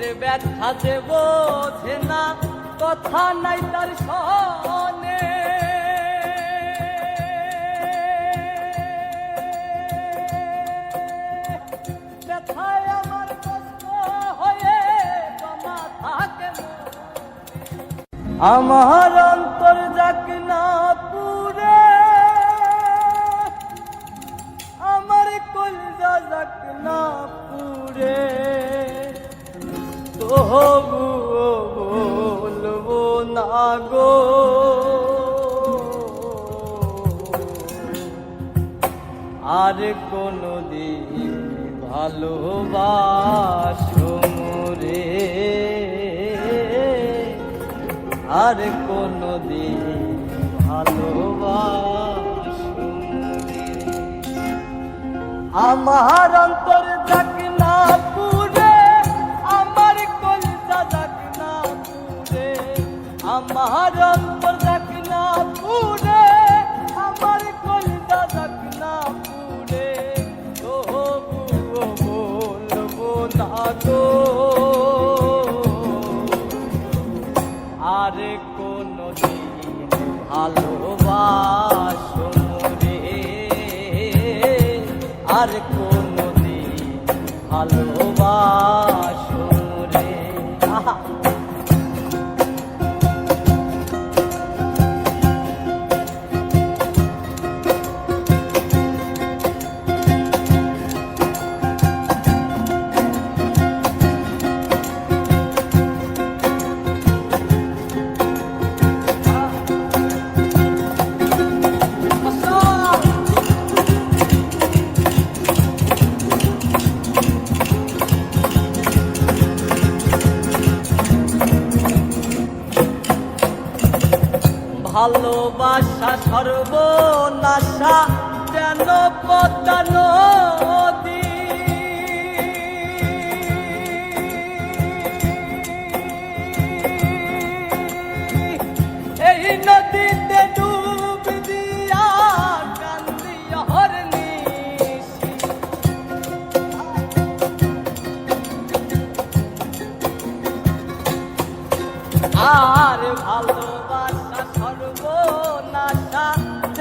দিলের ব্যথা যে বোঝে না, কথা নাই তার সনে। ব্যথায় আমার কষ্ট হয়ে আমার অন্তর যাক আর কোনো দিন ভালোবাসো রে আর কোনো দিন ভালোবাসো। আমার অন্তর আর কোনো দিন ভালোবাসো ভালোবাসা সর্বনাশা যেন পদ্মা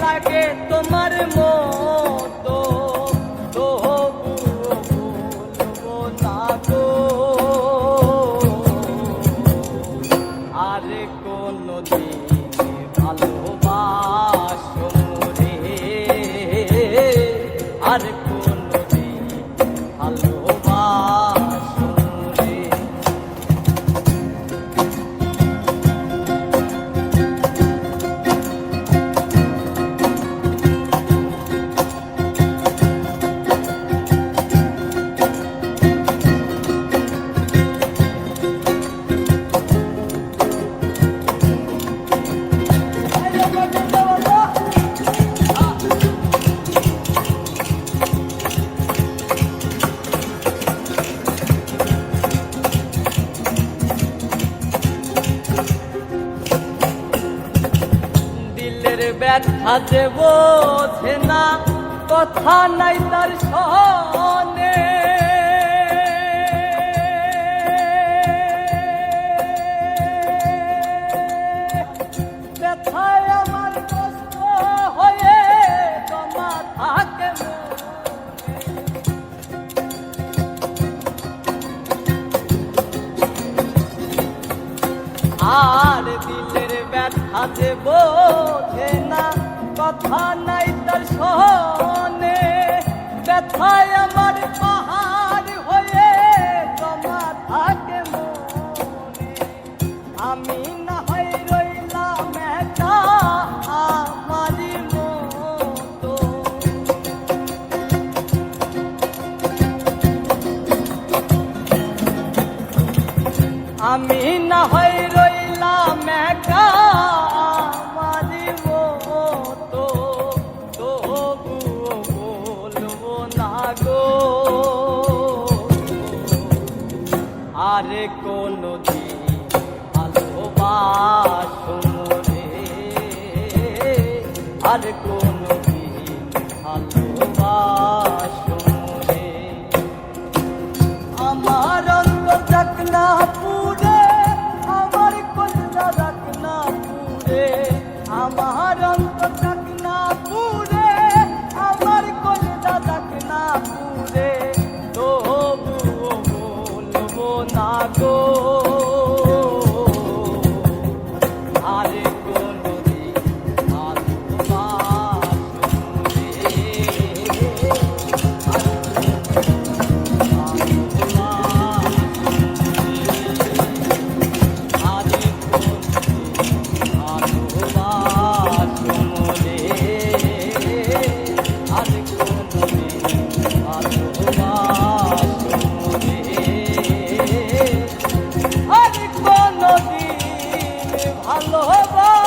লাগে তোমার মতো ব্যথা যে বোঝে না, কথা নাই তার সনে ব্যথায় আমার কষ্ট হয়ে জমা থাকে মনে। যে বোঝে না, কথা নাই তার সনে ব্যথায় আমার পাহাড় হয়ে জমা থাকে মনে। আমি না হয় রইলাম একা মতো। আমি না হয় রইলাম একা আর কোন দিন আর কোনো ভালোবাসা